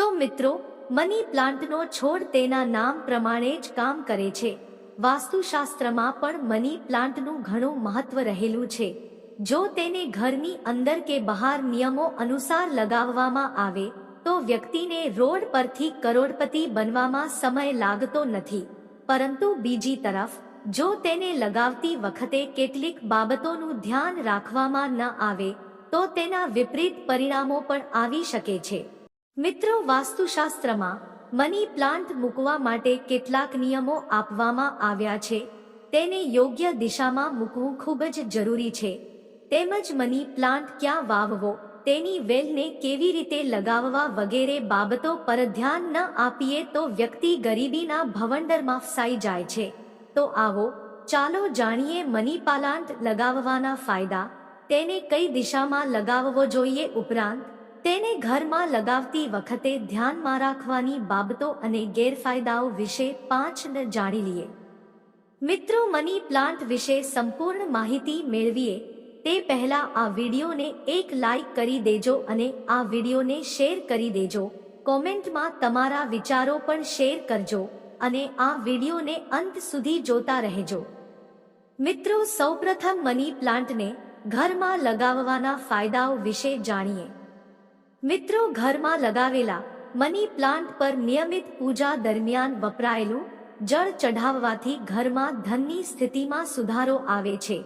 તો મિત્રો, મની પ્લાન્ટનો છોડ તેના નામ પ્રમાણે જ કામ કરે છે. વાસ્તુશાસ્ત્રમાં પણ મની પ્લાન્ટનું ઘણું મહત્વ રહેલું છે. જો તેને ઘરની અંદર કે બહાર નિયમો અનુસાર લગાવવામાં આવે, તો વ્યક્તિને રોડ પરથી કરોડપતિ બનવામાં સમય લાગતો નથી. પરંતુ બીજી તરફ, જો તેને લગાવતી વખતે કેટલીક બાબતોનું ધ્યાન રાખવામાં ન આવે, તો તેના વિપરીત પરિણામો પણ આવી શકે છે. મિત્રો, વાસ્તુશાસ્ત્રમાં મની પ્લાન્ટ મૂકવા માટે કેટલાક નિયમો આપવામાં આવ્યા છે. તેને યોગ્ય દિશામાં મૂકવું ખૂબ જ જરૂરી છે. તેમજ મની પ્લાન્ટ ક્યાં વાવવો, તેની વેલને કેવી રીતે લગાવવા વગેરે બાબતો પર ધ્યાન ન આપીએ તો વ્યક્તિ ગરીબીના ભવંડરમાં ફસાઈ જાય છે. તો આવો, ચાલો જાણીએ મની પ્લાન્ટ લગાવવાના ફાયદા. તેને કઈ દિશામાં લગાવવો જોઈએ ઉપરાંત તેને ઘરમાં લગાવતી વખતે ધ્યાનમાં રાખવાની બાબતો અને ગેરફાયદાઓ વિશે પાંચ જાણી લઈએ મિત્રો, મની પ્લાન્ટ વિશે સંપૂર્ણ માહિતી મેળવીએ, તે પહેલા આ વિડીયોને એક લાઈક કરી દેજો અને આ વિડીયોને શેર કરી દેજો. કોમેન્ટમાં તમારા વિચારો પણ શેર કરજો અને આ વિડીયોને અંત સુધી જોતા રહેજો. મિત્રો, સૌપ્રથમ મની પ્લાન્ટને ઘરમાં લગાવવાના ફાયદાઓ વિશે જાણીએ. મિત્રો ઘરમાં લગાવેલા મની પ્લાન્ટ પર નિયમિત પૂજા દરમિયાન વપરાયેલું જળ ચઢાવવાથી ઘરમાં ધનની સ્થિતિમાં સુધારો આવે છે.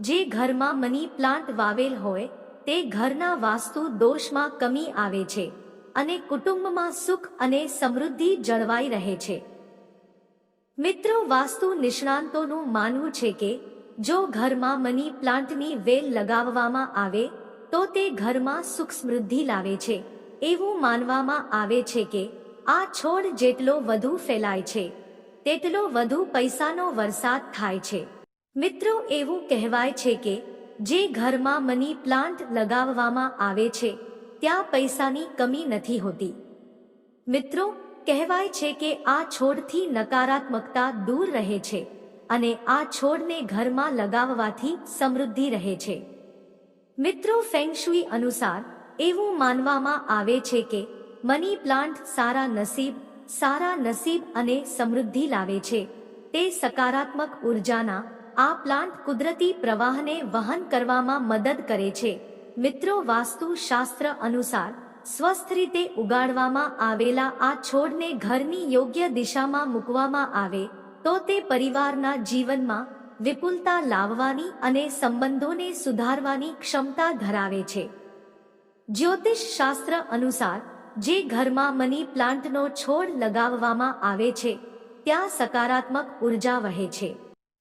જે ઘરમાં મની પ્લાન્ટ વાવેલ હોય, તે ઘરના વાસ્તુ દોષમાં કમી આવે છે અને કુટુંબમાં સુખ અને સમૃદ્ધિ જળવાઈ રહે છે. મિત્રો વાસ્તુ નિષ્ણાંતોનું માનવું છે કે, જો ઘરમાં મની પ્લાન્ટની વેલ લગાવવામાં આવે તો તે ઘરમાં સુખ સમૃદ્ધિ લાવે છે. એવું માનવામાં આવે છે કે, આ છોડ જેટલો વધુ ફેલાય છે, તેટલો વધુ પૈસાનો વરસાદ થાય છે. મિત્રો, એવું કહેવાય છે કે, જે ઘરમાં મની પ્લાન્ટ લગાવવામાં આવે છે, ત્યાં પૈસાની કમી નથી હોતી. મિત્રો, કહેવાય છે કે આ છોડથી નકારાત્મકતા દૂર રહે છે, અને આ છોડને ઘરમાં લગાવવાથી સમૃદ્ધિ રહે છે. મિત્રો ફેંગશુઈ અનુસાર એવું માનવામાં આવે છે કે મની પ્લાન્ટ સારા નસીબ સારા નસીબ અને સમૃદ્ધિ લાવે છે. તે સકારાત્મક ઉર્જાના આ પ્લાન્ટ કુદરતી પ્રવાહને વહન કરવામાં મદદ કરે છે. મિત્રો વાસ્તુ શાસ્ત્ર અનુસાર સ્વસ્થ રીતે ઉગાડવામાં આવેલા આ છોડને ઘરની યોગ્ય દિશામાં મૂકવામાં આવે તો તે પરિવારના જીવનમાં વિપુલતા લાવવાની અને સંબંધોને સુધારવાની ક્ષમતા ધરાવે છે. જ્યોતિષ શાસ્ત્ર અનુસાર, જે ઘરમાં મની પ્લાન્ટનો છોડ લગાવવામાં આવે છે, ત્યાં સકારાત્મક ઊર્જા વહે છે.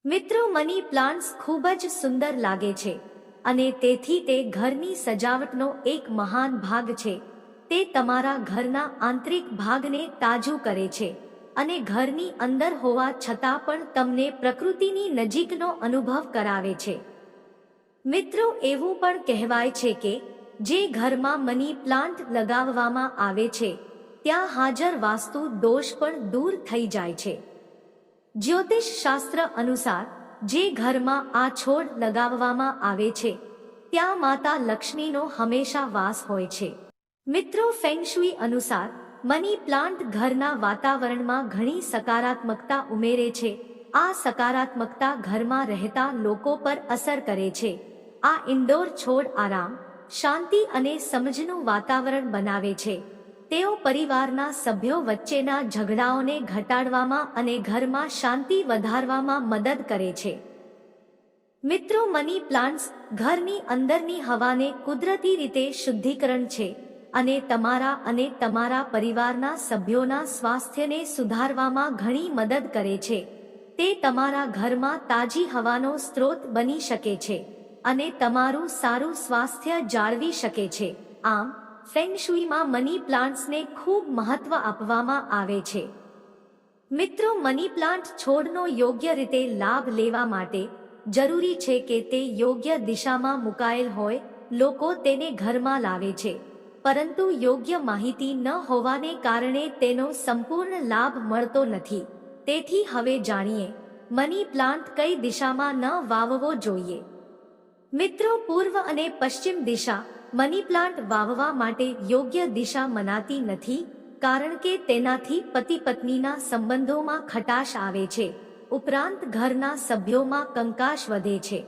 મિત્રો, મની પ્લાન્ટ્સ ખૂબ જ સુંદર લાગે છે, અને તેથી તે ઘરની સજાવટનો એક મહાન ભાગ છે. તે તમારા ઘરના આંતરિક ભાગને તાજું કરે છે. અને ઘરની અંદર હોવા છતાં પણ તમને પ્રકૃતિની નજીકનો અનુભવ કરાવે છે. મિત્રો, એવું પણ કહેવાય છે કે જે ઘરમાં મની પ્લાન્ટ લગાવવામાં આવે છે, ત્યાં હાજર વાસ્તુ દોષ પણ દૂર થઈ જાય છે. જ્યોતિષ શાસ્ત્ર અનુસાર, જે ઘરમાં આ છોડ લગાવવામાં આવે છે, ત્યાં માતા લક્ષ્મીનો હંમેશા વાસ હોય છે. મિત્રો ફેંગશુઈ અનુસાર મની પ્લાન્ટ ઘરના વાતાવરણમાં ઘણી સકારાત્મકતા ઉમેરે છે. આ સકારાત્મકતા ઘરમાં રહેતા લોકો પર અસર કરે છે. આ ઇન્ડોર છોડ આરામ, શાંતિ અને સમજનું વાતાવરણ બનાવે છે. તેઓ પરિવારના સભ્યો વચ્ચેના ઝઘડાઓને ઘટાડવામાં અને ઘરમાં શાંતિ વધારવામાં મદદ કરે છે. મિત્રો, મની પ્લાન્ટ્સ ઘરની અંદરની હવાને કુદરતી રીતે શુદ્ધિકરણ છે. અને તમારા અને તમારા પરિવારના સભ્યોના સ્વાસ્થ્યને સુધારવામાં ઘણી મદદ કરે છે. તે તમારા ઘરમાં તાજી હવાનો સ્ત્રોત બની શકે છે અને તમારું સારું સ્વાસ્થ્ય જાળવી શકે છે. આમ ફેંગશુઈમાં મની પ્લાન્ટ્સને ખૂબ મહત્વ આપવામાં આવે છે. મિત્રો, મની પ્લાન્ટ છોડનો યોગ્ય રીતે લાભ લેવા માટે જરૂરી છે કે તે યોગ્ય દિશામાં મુકાયેલ હોય, લોકો તેને ઘરમાં લાવે છે. પરંતુ યોગ્ય માહિતી ન હોવાને કારણે તેનો સંપૂર્ણ લાભ મળતો નથી. તેથી હવે જાણીએ, મની પ્લાન્ટ કઈ દિશામાં ન વાવવો જોઈએ? મિત્રો, પૂર્વ અને પશ્ચિમ દિશા, મની પ્લાન્ટ વાવવા માટે યોગ્ય દિશા મનાતી નથી, કારણ કે તેનાથી પતિ પત્નીના સંબંધોમાં ખટાશ આવે છે. ઉપરાંત ઘરના સભ્યોમાં કંકાશ વધે છે.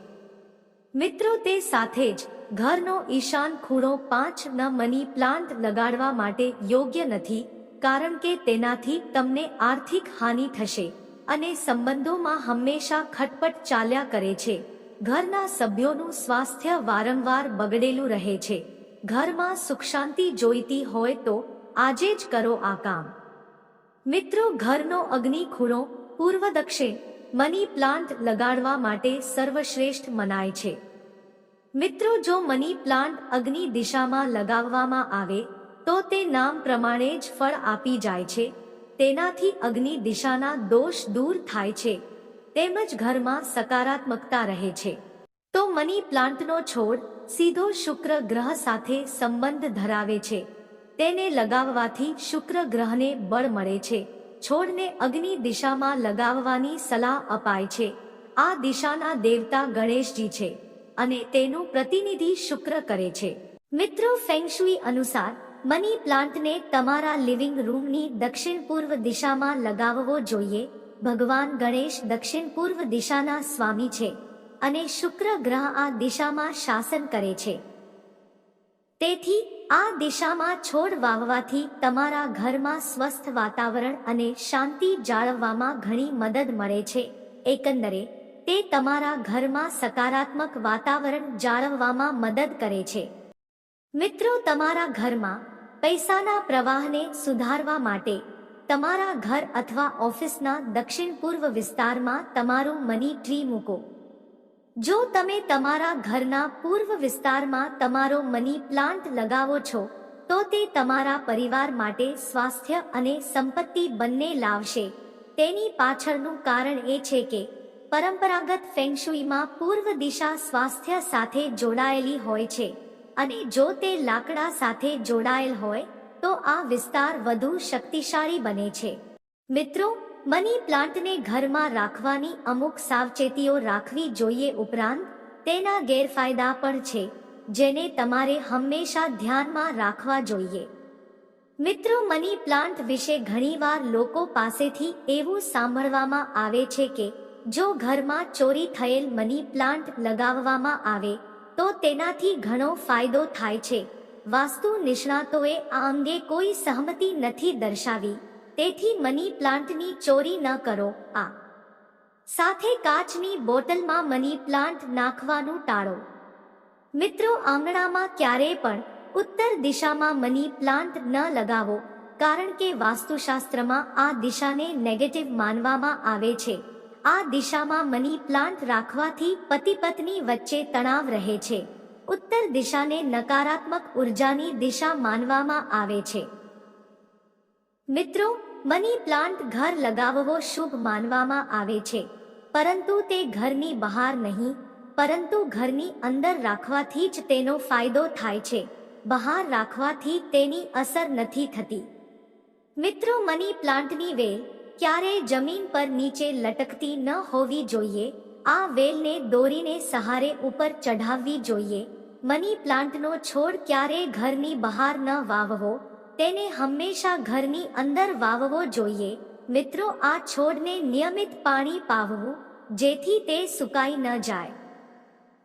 મિત્રો, તે સાથે જ ઘરનો ઈશાન ખૂણો પાંચ ન મની પ્લાન્ટ લગાડવા માટે યોગ્ય નથી, કારણ કે તેનાથી તમને આર્થિક હાનિ થશે અને સંબંધોમાં હંમેશા ખટપટ ચાલ્યા કરે છે. ઘરના સભ્યોનું સ્વાસ્થ્ય વારંવાર બગડેલું રહે છે. ઘરમાં સુખ શાંતિ જોઈતી હોય તો આજે જ કરો આ કામ. મિત્રો, ઘરનો અગ્નિ ખૂણો પૂર્વ દક્ષિણ મની પ્લાન્ટ લગાડવા માટે સર્વશ્રેષ્ઠ મનાય છે. મિત્રો, જો મની પ્લાન્ટ અગ્નિ દિશામાં લગાવવામાં આવે, તો તે નામ પ્રમાણે જ ફળ આપી જાય છે. તેનાથી અગ્નિ દિશાના દોષ દૂર થાય છે. તેમજ ઘરમાં સકારાત્મકતા રહે છે. તો મની પ્લાન્ટનો છોડ સીધો શુક્ર ગ્રહ સાથે સંબંધ ધરાવે છે. તેને લગાવવાથી શુક્ર ગ્રહને બળ મળે છે. છોડને અગ્નિ દિશામાં લગાવવાની સલાહ અપાય છે. આ દિશાના દેવતા ગણેશજી છે અને તેનું પ્રતિનિધિ શુક્ર કરે છે. મિત્રો ફેંગશુઈ અનુસાર, મની પ્લાન્ટને તમારા લિવિંગ રૂમની દક્ષિણ પૂર્વ દિશામાં લગાવવો જોઈએ. ભગવાન ગણેશ દક્ષિણ પૂર્વ દિશાના સ્વામી છે અને શુક્ર ગ્રહ આ દિશામાં શાસન કરે છે. તેથી આ દિશામાં છોડ વાવવાથી તમારા ઘરમાં સ્વસ્થ વાતાવરણ અને શાંતિ જાળવવામાં ઘણી મદદ મળે છે. એકંદરે, તે તમારા ઘરમાં સકારાત્મક વાતાવરણ જાળવવામાં મદદ કરે છે. મિત્રો, તમારા ઘરમાં પૈસાના પ્રવાહને સુધારવા માટે તમારા ઘર અથવા ઓફિસના દક્ષિણ પૂર્વ વિસ્તારમાં તમારું મની ટ્રી મૂકો. જો તમે તમારા ઘરના પૂર્વ વિસ્તારમાં તમારો મની પ્લાન્ટ લગાવો છો, તો તે તમારા પરિવાર માટે સ્વાસ્થ્ય અને સંપત્તિ બંને લાવશે. તેની પાછળનું કારણ એ છે કે, પરંપરાગત ફેંગશુઈમાં પૂર્વ દિશા સ્વાસ્થ્ય સાથે જોડાયેલી હોય છે. અને જો તે લાકડા સાથે જોડાયેલ હોય, તો આ વિસ્તાર વધુ શક્તિશાળી બને છે. મિત્રો મની પ્લાન્ટને ઘરમાં રાખવાની અમુક સાવચેતીઓ રાખવી જોઈએ ઉપરાંત, તેના ગેરફાયદા પણ છે, જેને તમારે હંમેશા ધ્યાનમાં રાખવા જોઈએ. મિત્રો, મની પ્લાન્ટ વિશે ઘણીવાર લોકો પાસેથી એવું સાંભળવામાં આવે છે કે, જો ઘરમાં ચોરી થયેલ મની પ્લાન્ટ લગાવવામાં આવે, તો તેનાથી ઘણો ફાયદો થાય છે. વાસ્તુ નિષ્ણાતોએ આ અંગે કોઈ સહમતિ નથી દર્શાવી. તેથી મની પ્લાન્ટની ચોરી ન કરો. આ. સાથે કાચની બોટલમાં મની પ્લાન્ટ નાખવાનું ટાળો. મિત્રો, આંગણામાં ક્યારેય પણ ઉત્તર દિશામાં મની પ્લાન્ટ ન લગાવો, કારણ કે વાસ્તુશાસ્ત્રમાં આ દિશાને નેગેટિવ માનવામાં આવે છે. આ દિશામાં મની પ્લાન્ટ રાખવાથી પતિ પત્ની વચ્ચે તણાવ રહે છે. ઉત્તર દિશાને નકારાત્મક ઉર્જાની દિશા માનવામાં આવે છે. મિત્રો મની પ્લાન્ટ ઘર લગાવવો શુભ માનવામાં આવે છે. પરંતુ તે ઘરની બહાર નહીં, પરંતુ ઘરની અંદર રાખવાથી જ તેનો ફાયદો થાય છે. બહાર રાખવાથી તેની અસર નથી થતી. મિત્રો, મની પ્લાન્ટની વેલ ક્યારેય જમીન પર નીચે લટકતી ન હોવી જોઈએ. આ વેલને દોરીને સહારે ઉપર ચઢાવવી જોઈએ. મની પ્લાન્ટનો છોડ ક્યારેય ઘરની બહાર ન વાવવો. તેને હંમેશા ઘરની અંદર વાવવો જોઈએ. મિત્રો, આ છોડને નિયમિત પાણી પાવવું, જેથી તે સુકાઈ ન જાય.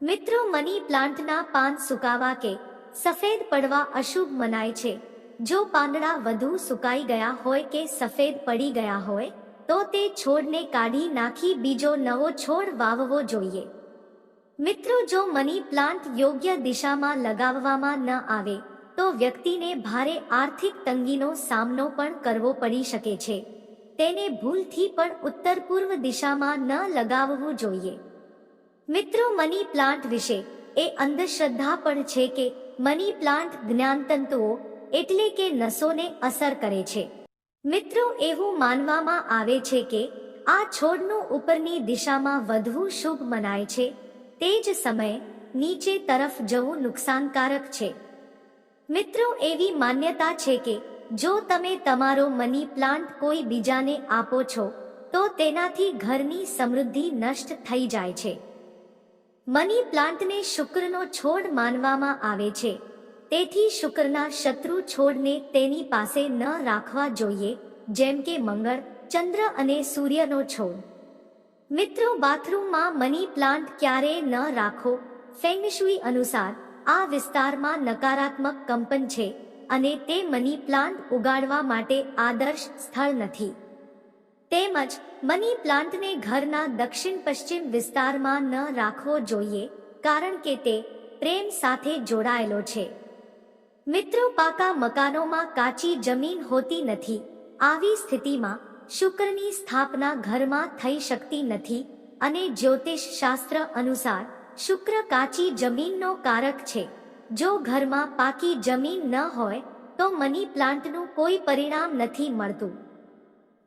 મિત્રો, મની પ્લાન્ટના પાન સુકાવા કે સફેદ પડવા અશુભ મનાય છે. જો પાંદડા વધુ સુકાઈ ગયા હોય કે સફેદ પડી ગયા હોય, તો તે છોડને કાઢી નાખી બીજો નવો છોડ વાવવો જોઈએ. મિત્રો, જો મની પ્લાન્ટ યોગ્ય દિશામાં લગાવવામાં ન આવે તો વ્યક્તિને ભારે આર્થિક તંગીનો સામનો પણ કરવો પડી શકે છે. તેને ભૂલથી પણ ઉત્તર પૂર્વ દિશામાં ન લગાવવું જોઈએ. મિત્રો, મની પ્લાન્ટ વિશે એ અંધશ્રદ્ધા પણ છે કે મની પ્લાન્ટ જ્ઞાનતંતુઓ એટલે કે નસોને અસર કરે છે. મિત્રો, એવું માનવામાં આવે છે કે આ છોડનું ઉપરની દિશામાં વધવું શુભ મનાય છે. તે જ સમયે નીચે તરફ જવું નુકસાનકારક છે. મિત્રો, એવી માન્યતા છે કે જો તમે તમારો મની પ્લાન્ટ કોઈ બીજાને આપો છો, તો તેનાથી ઘરની સમૃદ્ધિ નષ્ટ થઈ જાય છે. મની પ્લાન્ટને શુક્રનો છોડ માનવામાં આવે છે. તેથી શુક્રના શત્રુ છોડને તેની પાસે ન રાખવા જોઈએ, જેમ કે મંગળ, ચંદ્ર અને સૂર્યનો છોડ. મિત્રો, બાથરૂમમાં મની પ્લાન્ટ ક્યારેય ન રાખો ફેંગશુઈ અનુસાર. આ વિસ્તારમાં નકારાત્મક કંપન છે અને તે મની પ્લાન્ટ ઉગાડવા માટે આદર્શ સ્થળ નથી. તેમજ, મની પ્લાન્ટને ઘરના દક્ષિણ પશ્ચિમ વિસ્તારમાં ન રાખવો જોઈએ, કારણ કે તે પ્રેમ સાથે જોડાયેલો છે. મિત્રો, પાકા મકાનોમાં કાચી જમીન હોતી નથી. આવી સ્થિતિમાં શુક્રની સ્થાપના ઘરમાં થઈ શકતી નથી અને જ્યોતિષ શાસ્ત્ર અનુસાર શુક્ર કાચી જમીનનો કારક છે. જો ઘરમાં પાકી જમીન ન હોય, તો મની પ્લાન્ટનું કોઈ પરિણામ નથી મળતું.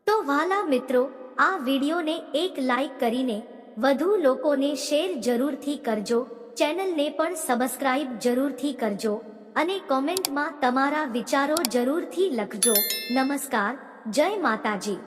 તો વાલા મિત્રો, આ વિડીયોને એક લાઈક કરીને વધુ લોકોને શેર જરૂરથી કરજો, ચેનલને પણ સબસ્ક્રાઇબ જરૂરથી કરજો અને કોમેન્ટમાં તમારા વિચારો જરૂરથી લખજો. નમસ્કાર, જય માતાજી.